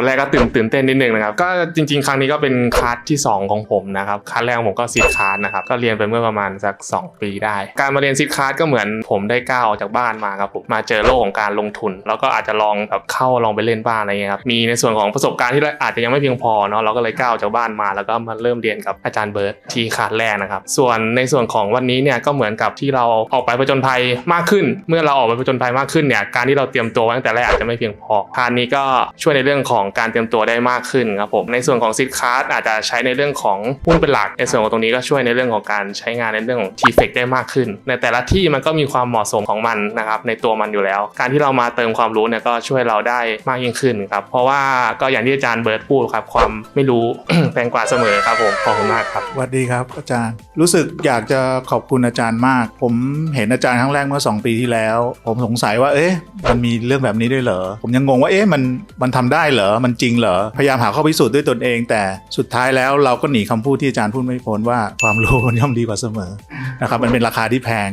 คนแรกก็ตื่นตื่นเต้นนิดนึงนะครับ ก็จริง ๆ ครั้งนี้ก็เป็นคลาสที่ 2 ของผมนะครับคลาสแรกของผมก็ซีดคลาสนะครับก็เรียนไปเมื่อประมาณสัก 2 ปีได้ การมาเรียนซีดคลาสก็เหมือนผมได้ก้าวออกจากบ้านมาครับผมมาเจอโลกของการลงทุน แล้วก็อาจจะลองแบบเข้าลองไปเล่นบ้างอะไรเงี้ยครับมีในส่วนของประสบการณ์ที่อาจจะยังไม่เพียงพอเนาะเราก็เลยก้าวออกจากบ้านมาแล้วก็มาเริ่มเรียนกับอาจารย์เบิร์ตที่คลาสแรกนะครับส่วนในส่วนของวันนี้เนี่ยก็เหมือนกับที่เราออกไปผจญภัยมากขึ้น เมื่อเราออกไปผจญภัยมากขึ้นเนี่ยการที่เราเตรียมตัวไว้ตั้งแต่แรกอาจจะไม่เพียงพอคลาสนี้ก็ช่วยในเรื่องของการเตรียมตัวได้มากขึ้นครับผมในส่วนของซิดคลาสอาจจะใช้ในเรื่องของหุ้นเป็นหลัก ในส่วนของตรงนี้ก็ช่วยในเรื่องของการใช้งานในเรื่องของ t f e c ได้มากขึ้น ในแต่ละที่มันก็มีความเหมาะสมของมันนะครับในตัวมันอยู่แล้ว การที่เรามาเติมความรู้เนี่ยก็ช่วยเราได้มากยิ่งขึ้นครับเพราะว่าก็อย่างที่อาจารย์เบิร์ตพูดครับความไม่รู้แพงกว่าเสมอครับผมขอบคุณมากครับสวัสดีครับ อาจารย์รู้สึกอยากจะขอบคุณอาจารย์มาก ผมเห็นอาจารย์ครั้งแรกเมื่อ 2 ปีที่แล้ว ผมสงสัยว่าเอ๊ะมันมีเรื่องแบบนี้ด้วยเหรอผมยังงงว่าเอ๊ะมันมันทำได้เหรอมันจริงเหรอ พยายามหาข้อพิสูจน์ด้วยตนเอง แต่สุดท้ายแล้วเราก็หนีคำพูดที่อาจารย์พูดไม่พ้นว่าความรู้มันย่อมดีกว่าเสมอ นะครับมันเป็นราคาที่แพง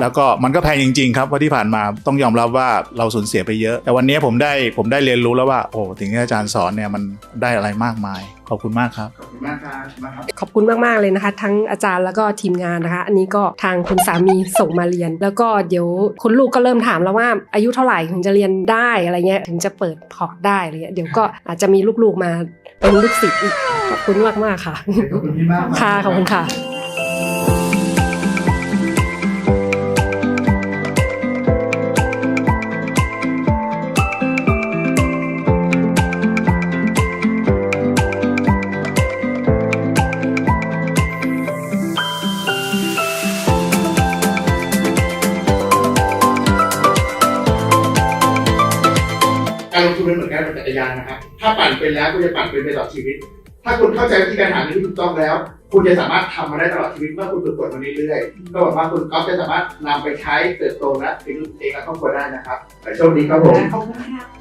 แล้วก็มันก็แพงจริง ๆ ครับเพราะที่ผ่านมาต้องยอมรับว่าเราสูญเสียไปเยอะ แต่วันนี้ผมได้ผมได้เรียนรู้แล้วว่าโอ้ถึงที่อาจารย์สอนเนี่ยมันได้อะไรมากมาย ขอบคุณมากครับ ขอบคุณมากครับมากครับขอบคุณมากๆเลยนะคะ ทั้งอาจารย์แล้วก็ทีมงานนะคะ อันนี้ก็ทางคุณสามีส่งมาเรียน แล้วก็เดี๋ยวคุณลูกก็เริ่มถามแล้วว่าอายุเท่าไหร่ถึงจะเรียนได้อะไรเงี้ยถึงจะเปิดพอร์ตได้อะไรเงี้ยเดี๋ยวก็อาจจะมีลูกๆมาเป็นลูกศิษย์อีกขอบคุณมากๆค่ะขอบคุณพี่มากค่ะขอบคุณค่ะ การลงทุนเป็นเหมือนการปั่นจักรยานนะครับ ถ้าปั่นเป็นแล้วคุณจะปั่นเป็นไปตลอดชีวิต ถ้าคุณเข้าใจวิธีการหาเงินที่ถูกต้องแล้ว คุณจะสามารถทำมาได้ตลอดชีวิตเมื่อคุณฝึกฝนมาเรื่อยๆก็หวังว่าคุณก๊อฟจะสามารถนำไปใช้เติบโตและถึงเองและครอบครัวได้นะครับแต่โชคดีครับผมขอบคุณค่ะ